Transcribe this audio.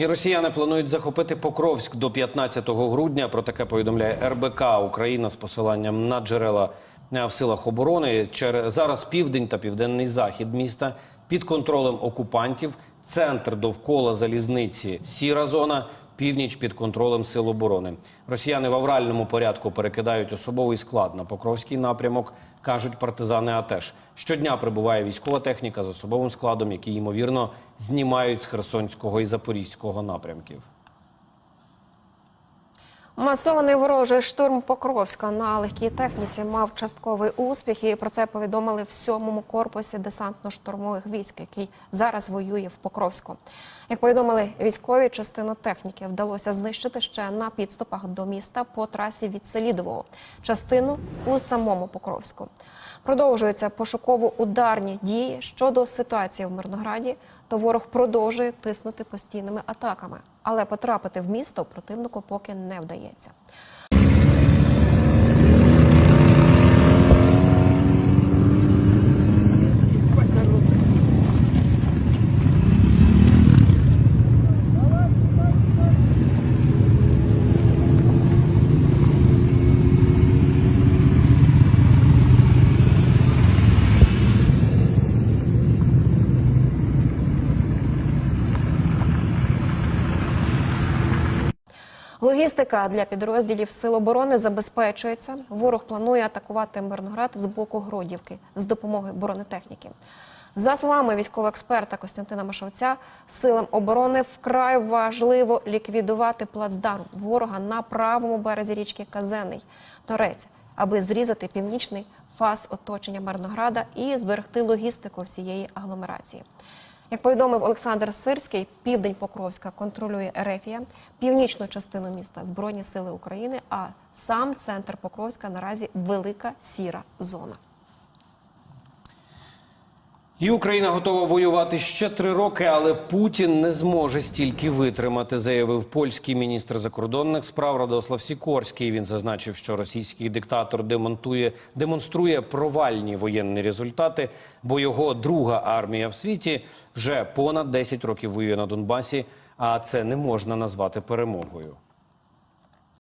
І росіяни планують захопити Покровськ до 15 грудня. Про таке повідомляє РБК Україна з посиланням на джерела е, в силах оборони. Через зараз південь та південний захід міста під контролем окупантів. Центр довкола залізниці сіра зона. Північ під контролем сил оборони. Росіяни в авральному порядку перекидають особовий склад на Покровський напрямок, кажуть партизани. АТЕШ. щодня прибуває військова техніка з особовим складом, який ймовірно знімають з Херсонського і Запорізького напрямків. Масований ворожий штурм Покровська на легкій техніці мав частковий успіх. І про це повідомили в сьомому корпусі десантно-штурмових військ, який зараз воює в Покровську. Як повідомили військові, частину техніки вдалося знищити ще на підступах до міста по трасі від Селідового, частину у самому Покровську. Продовжуються пошуково-ударні дії щодо ситуації в Мирнограді. То ворог продовжує тиснути постійними атаками, але потрапити в місто противнику поки не вдається. Логістика для підрозділів Сил оборони забезпечується. Ворог планує атакувати Мирноград з боку Гродівки з допомогою бронетехніки. За словами військового експерта Костянтина Машовця, силам оборони вкрай важливо ліквідувати плацдарм ворога на правому березі річки Казений Торець, аби зрізати північний фас оточення Мирнограда і зберегти логістику всієї агломерації. Як повідомив Олександр Сирський, південь Покровська контролює Ерефія, північну частину міста Збройні сили України, а сам центр Покровська наразі велика сіра зона. І Україна готова воювати ще три роки, але Путін не зможе стільки витримати, заявив польський міністр закордонних справ Радослав Сікорський. Він зазначив, що російський диктатор демонтує демонструє провальні воєнні результати, бо його друга армія в світі вже понад 10 років воює на Донбасі. А це не можна назвати перемогою.